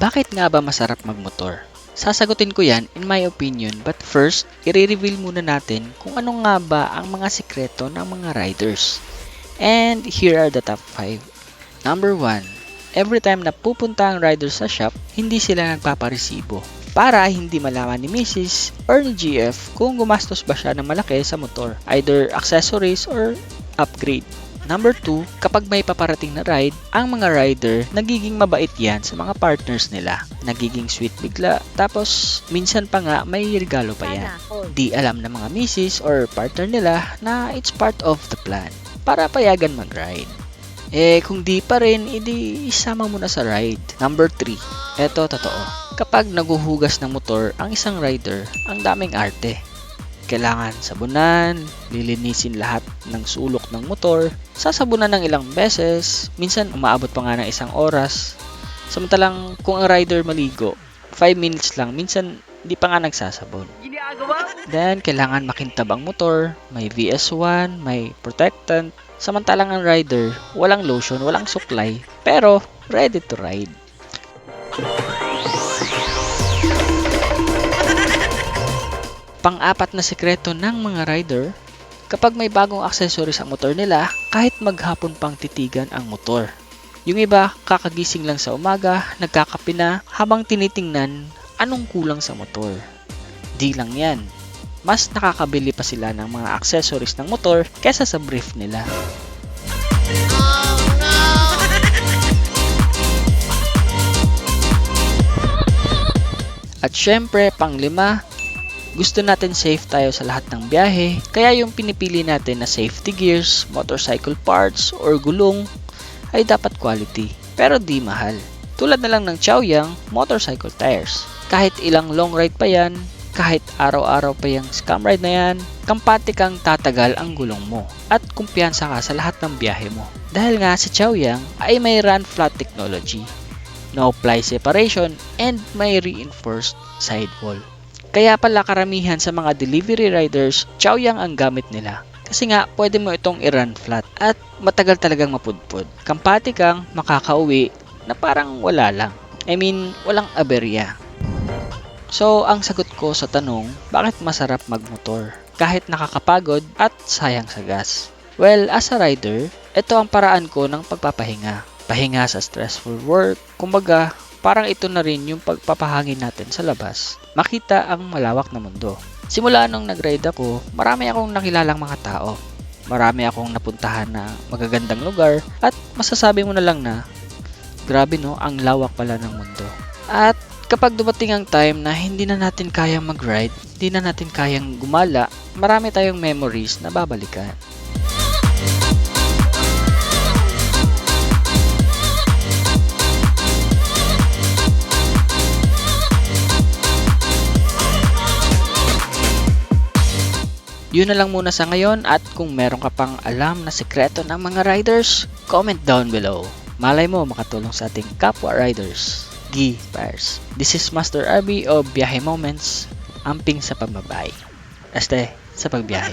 Bakit nga ba masarap magmotor? Sasagutin ko yan in my opinion but first, i-reveal muna natin kung ano nga ba ang mga sikreto ng mga riders. And here are the top 5. Number 1. Every time na pupunta ang rider sa shop, hindi sila nagpaparesibo para hindi malaman ni Mrs. or ni GF kung gumastos ba siya ng malaki sa motor, either accessories or upgrade. Number 2, kapag may paparating na ride, ang mga rider nagiging mabait yan sa mga partners nila. Nagiging sweet bigla, tapos minsan pa nga may regalo pa yan. Di alam ng mga misis or partner nila na it's part of the plan para payagan mag-ride. Eh kung di pa rin, edi isama mo na sa ride. Number 3, eto totoo. Kapag naguhugas ng motor ang isang rider, ang daming arte. Kailangan sabunan, lilinisin lahat ng sulok ng motor, sasabunan ng ilang beses, minsan umaabot pa nga ng isang oras. Samantalang kung ang rider maligo, 5 minutes lang, minsan di pa nga nagsasabon. Then, kailangan makintab ang motor, may VS1, may protectant. Samantalang ang rider, walang lotion, walang suklay, pero ready to ride. Pang-apat na sekreto ng mga rider, kapag may bagong accessories ang motor nila, kahit maghapon pang titigan ang motor. Yung iba, kakagising lang sa umaga, nagkakape na, habang tinitingnan anong kulang sa motor. Di lang yan. Mas nakakabili pa sila ng mga accessories ng motor kesa sa brief nila. At syempre, panglima, gusto natin safe tayo sa lahat ng biyahe, kaya yung pinipili natin na safety gears, motorcycle parts, or gulong ay dapat quality, pero di mahal. Tulad na lang ng Chaoyang motorcycle tires. Kahit ilang long ride pa yan, kahit araw-araw pa yung scam ride na yan, kampante kang tatagal ang gulong mo at kumpiyansa ka sa lahat ng biyahe mo. Dahil nga sa Chaoyang ay may run flat technology, no ply separation, and may reinforced sidewall. Kaya pala karamihan sa mga delivery riders, Chaoyang ang gamit nila. Kasi nga, pwede mo itong i-run flat at matagal talagang mapudpud. Kampati kang makakauwi na parang wala lang. I mean, walang aberya. So, ang sagot ko sa tanong, bakit masarap magmotor? Kahit nakakapagod at sayang sa gas. Well, as a rider, ito ang paraan ko ng pagpapahinga. Pahinga sa stressful work. Kumbaga, parang ito na rin yung pagpapahangin natin sa labas. Makita ang malawak na mundo. Simula nung nag-ride ako, marami akong nakilalang mga tao. Marami akong napuntahan na magagandang lugar at masasabi mo na lang na grabe no, ang lawak pala ng mundo. At kapag dumating ang time na hindi na natin kayang mag-ride, hindi na natin kayang gumala, marami tayong memories na babalikan. Yun na lang muna sa ngayon at kung meron ka pang alam na sekreto ng mga riders, comment down below. Malay mo makatulong sa ating kapwa riders. Gi Pairs. This is Master RB o Biyahe Moments, amping sa pambabay. Este, sa pagbiyahe.